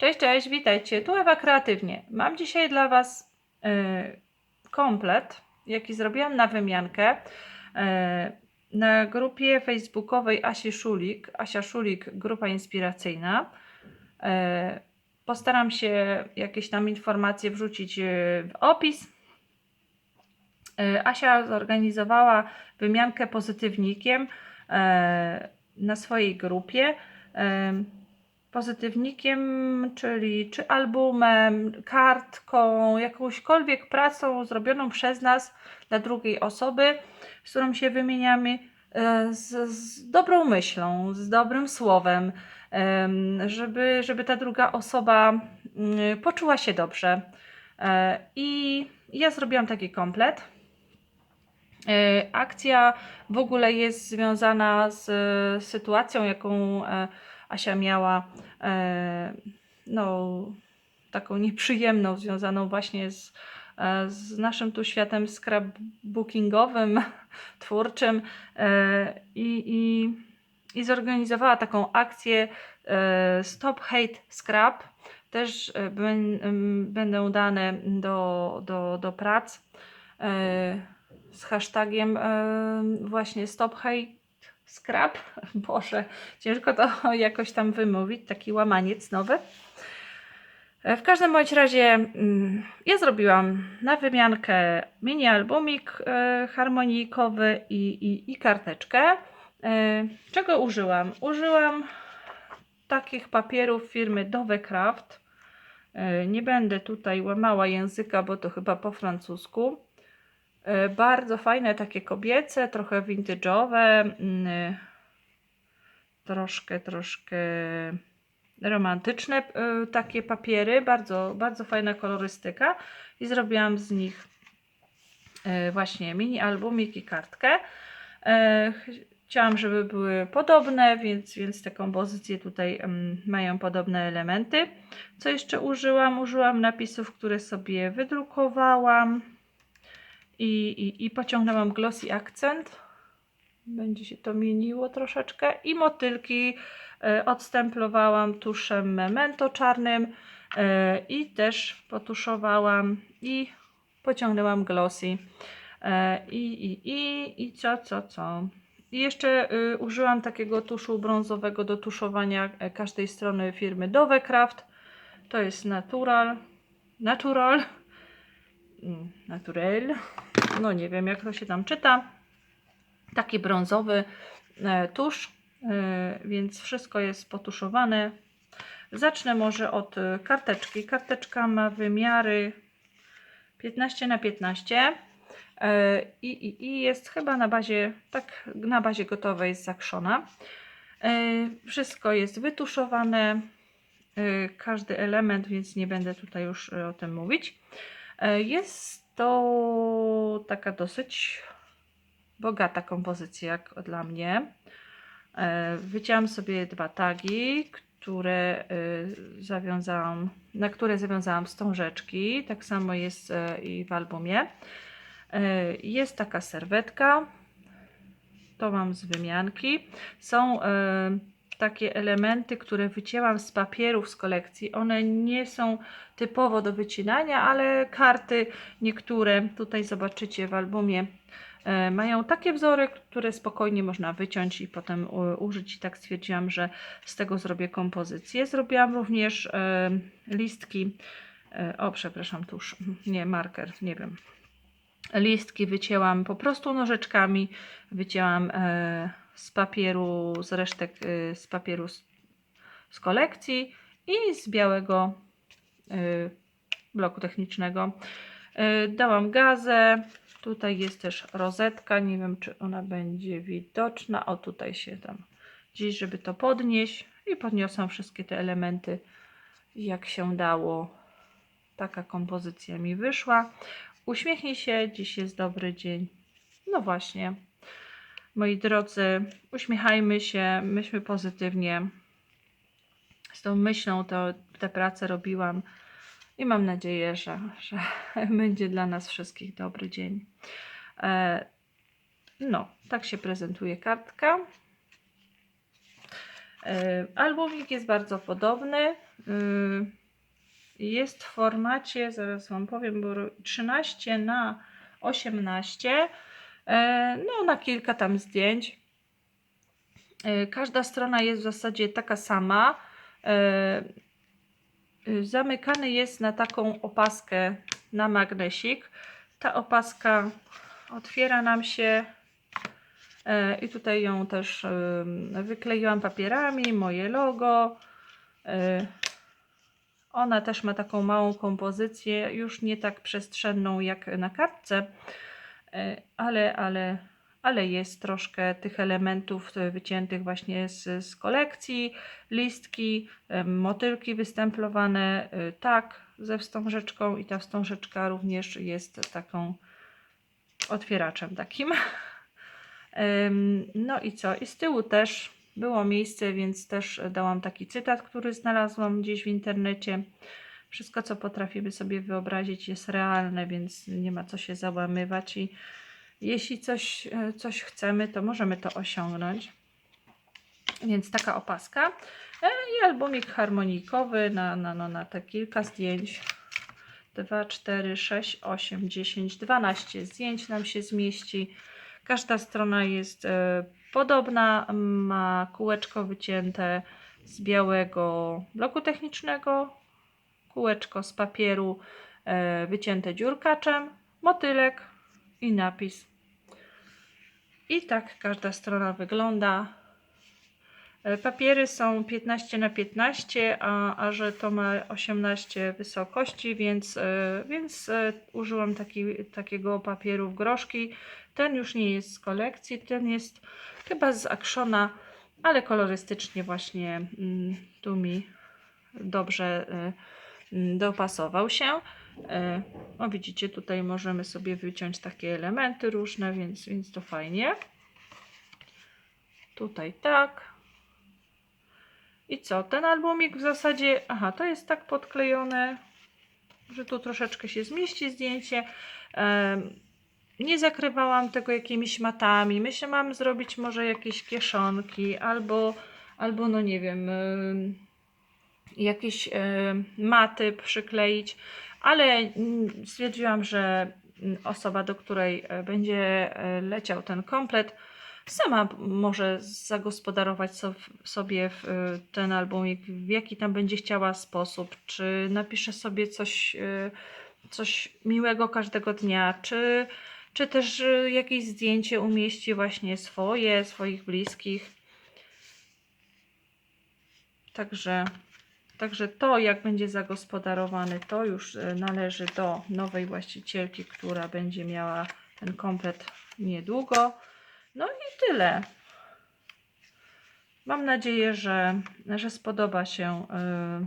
Cześć, cześć, witajcie. Tu Ewa Kreatywnie. Mam dzisiaj dla Was e, komplet, jaki zrobiłam na wymiankę e, na grupie facebookowej Asi Szulik. Asia Szulik, grupa inspiracyjna. E, postaram się jakieś tam informacje wrzucić w opis. Asia zorganizowała wymiankę pozytywnikiem na swojej grupie. Pozytywnikiem, czyli czy albumem, kartką, jakąśkolwiek pracą zrobioną przez nas dla drugiej osoby, z którą się wymieniamy, e, z, z dobrą myślą, z dobrym słowem, em, żeby, żeby ta druga osoba mm, poczuła się dobrze. E, I ja zrobiłam taki komplet. E, Akcja w ogóle jest związana z sytuacją, jaką Asia miała, e, no, taką nieprzyjemną, związaną właśnie z, e, z naszym tu światem scrapbookingowym, twórczym e, i, i, i zorganizowała taką akcję Stop Hate Scrap. Też będą dane do, do, do prac z hashtagiem właśnie Stop Hate Scrap. Boże, ciężko to jakoś tam wymówić, taki łamaniec nowy. E, W każdym bądź razie mm, ja zrobiłam na wymiankę mini albumik e, harmonijkowy i, i, i karteczkę. E, Czego użyłam? Użyłam takich papierów firmy Dove Craft. E, Nie będę tutaj łamała języka, bo to chyba po francusku. E, Bardzo fajne, takie kobiece, trochę vintage'owe, mm, troszkę, troszkę romantyczne e, takie papiery, bardzo, bardzo fajna kolorystyka i zrobiłam z nich e, właśnie mini albumik i kartkę. Ch- Chciałam, żeby były podobne, więc, więc te kompozycje tutaj em, mają podobne elementy. Co jeszcze użyłam? Użyłam napisów, które sobie wydrukowałam i, i, i pociągnęłam glossy akcent. Będzie się to mieniło troszeczkę. I motylki e, odstemplowałam tuszem memento czarnym e, i też potuszowałam i pociągnęłam glossy. E, I, i, i, i co, co, co. I jeszcze y, użyłam takiego tuszu brązowego do tuszowania każdej strony firmy Dove Craft. To jest Natural. Natural. Mm, Naturel. No nie wiem jak to się tam czyta. Taki brązowy e, tusz, e, więc wszystko jest potuszowane. Zacznę może od e, karteczki. Karteczka ma wymiary 15 na 15 e, i, i, i jest chyba na bazie, tak na bazie gotowej z Zakrzona. Wszystko jest wytuszowane, każdy element, więc nie będę tutaj już o tym mówić. E, Jest to taka dosyć bogata kompozycja jak dla mnie. E, Wycięłam sobie dwa tagi, które e, zawiązałam, na które zawiązałam wstążeczki. Tak samo jest i w albumie. Jest taka serwetka. To mam z wymianki. Są takie elementy, które wycięłam z papierów z kolekcji. One nie są typowo do wycinania, ale karty niektóre tutaj zobaczycie w albumie e, mają takie wzory, które spokojnie można wyciąć i potem u, użyć. I tak stwierdziłam, że z tego zrobię kompozycję. Zrobiłam również e, listki. E, o, przepraszam, tuż. Nie, marker, nie wiem. Listki wycięłam po prostu nożyczkami. Wycięłam e, z papieru, z resztek e, z papieru z, z kolekcji i z białego e, bloku technicznego. E, Dałam gazę. Tutaj jest też rozetka. Nie wiem, czy ona będzie widoczna. O, tutaj się tam gdzieś, żeby to podnieść. I podniosłam wszystkie te elementy, jak się dało. Taka kompozycja mi wyszła. Uśmiechnij się, dziś jest dobry dzień. No właśnie. Moi drodzy, uśmiechajmy się, myślmy pozytywnie. Z tą myślą to tę pracę robiłam i mam nadzieję, że, że będzie dla nas wszystkich dobry dzień. E, no, tak się prezentuje kartka. E, Albumik jest bardzo podobny. E, Jest w formacie, zaraz Wam powiem, bo ro- 13 na 18. E, No, na kilka tam zdjęć. E, Każda strona jest w zasadzie taka sama. E, y, Zamykany jest na taką opaskę na magnesik. Ta opaska otwiera nam się i tutaj ją też wykleiłam papierami, moje logo. Ona też ma taką małą kompozycję, już nie tak przestrzenną jak na kartce, ale, ale, ale jest troszkę tych elementów e, wyciętych właśnie z, z kolekcji, listki, em, motylki wystemplowane, e, tak, ze wstążeczką i ta wstążeczka również jest taką otwieraczem takim. No i co? I z tyłu też było miejsce, więc też dałam taki cytat, który znalazłam gdzieś w internecie. Wszystko, co potrafimy sobie wyobrazić, jest realne, więc nie ma co się załamywać. I jeśli coś, e, coś chcemy, to możemy to osiągnąć. Więc taka opaska. E, I albumik harmonikowy na, na, no, na te kilka zdjęć. 2, 4, 6, 8, 10, 12 zdjęć nam się zmieści. Każda strona jest e, podobna, ma kółeczko wycięte z białego bloku technicznego, kółeczko z papieru e, wycięte dziurkaczem, motylek i napis. I tak każda strona wygląda. E, Papiery są 15 na 15, a, a że to ma 18 wysokości, więc, e, więc użyłam taki, takiego papieru w groszki. Ten już nie jest z kolekcji, ten jest chyba z Actiona, ale kolorystycznie właśnie mm, tu mi dobrze dopasował się. E, O widzicie, tutaj możemy sobie wyciąć takie elementy różne, więc, więc to fajnie. Tutaj tak. I co? Ten albumik w zasadzie, aha, to jest tak podklejone, że tu troszeczkę się zmieści zdjęcie. Em, nie zakrywałam tego jakimiś matami. Myślę, mam zrobić może jakieś kieszonki albo, albo no nie wiem, em, jakieś em, maty przykleić, ale stwierdziłam, że osoba, do której e, będzie e, leciał ten komplet, sama może zagospodarować so, sobie y, ten albumik, w jaki tam będzie chciała sposób, czy napisze sobie coś, y, coś miłego każdego dnia, czy, czy też y, jakieś zdjęcie umieści właśnie swoje, swoich bliskich. Także, także to, jak będzie zagospodarowany, to już y, należy do nowej właścicielki, która będzie miała ten komplet niedługo. No i tyle. Mam nadzieję, że, że spodoba się,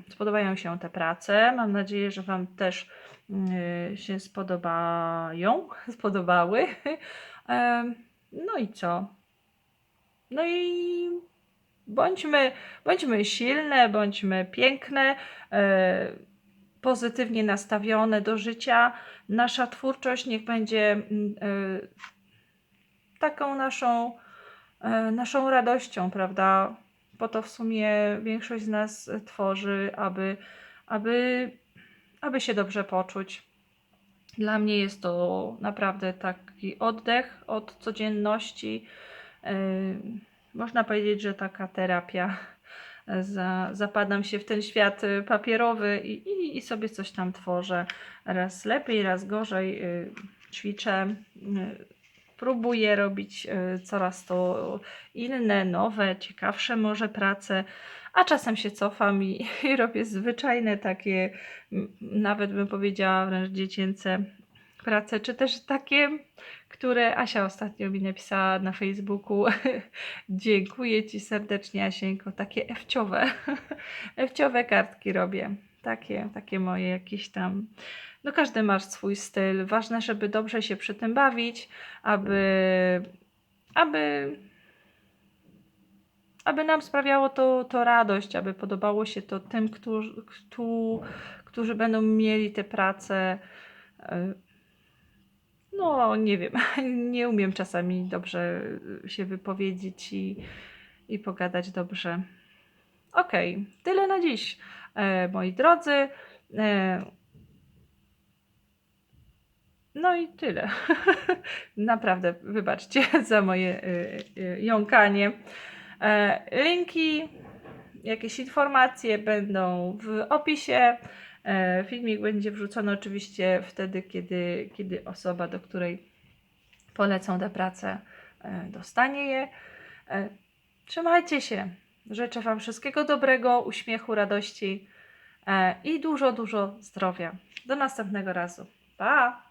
y, spodobają się te prace. Mam nadzieję, że Wam też y, się spodobają, spodobały. No i co? No i bądźmy, bądźmy silne, bądźmy piękne, e, pozytywnie nastawione do życia. Nasza twórczość niech będzie e, taką naszą, e, naszą radością, prawda? Po to w sumie większość z nas tworzy, aby, aby, aby się dobrze poczuć. Dla mnie jest to naprawdę taki oddech od codzienności. Można powiedzieć, że taka terapia. Za, zapadam się w ten świat y, papierowy i, i, i sobie coś tam tworzę. Raz lepiej, raz gorzej. yy, Ćwiczę, próbuję robić coraz to inne, nowe, ciekawsze może prace, a czasem się cofam i, i robię zwyczajne takie, nawet bym powiedziała wręcz dziecięce prace, czy też takie, które Asia ostatnio mi napisała na Facebooku. Dziękuję Ci serdecznie, Asieńko. Takie ewciowe, ewciowe kartki robię. Takie, takie moje jakieś tam. No każdy ma swój styl. Ważne, żeby dobrze się przy tym bawić, aby, aby, aby nam sprawiało to, to radość, aby podobało się to tym, którzy, którzy, którzy będą mieli te prace. No, nie wiem, nie umiem czasami dobrze się wypowiedzieć i, i pogadać dobrze. Okej, tyle na dziś, e, moi drodzy. E, no i tyle. Naprawdę, wybaczcie za moje y, y, jąkanie. E, linki, jakieś informacje będą w opisie. E, filmik będzie wrzucony oczywiście wtedy, kiedy, kiedy osoba, do której polecą tę pracę, e, dostanie je. E, trzymajcie się. Życzę Wam wszystkiego dobrego, uśmiechu, radości i dużo, dużo zdrowia. Do następnego razu. Pa!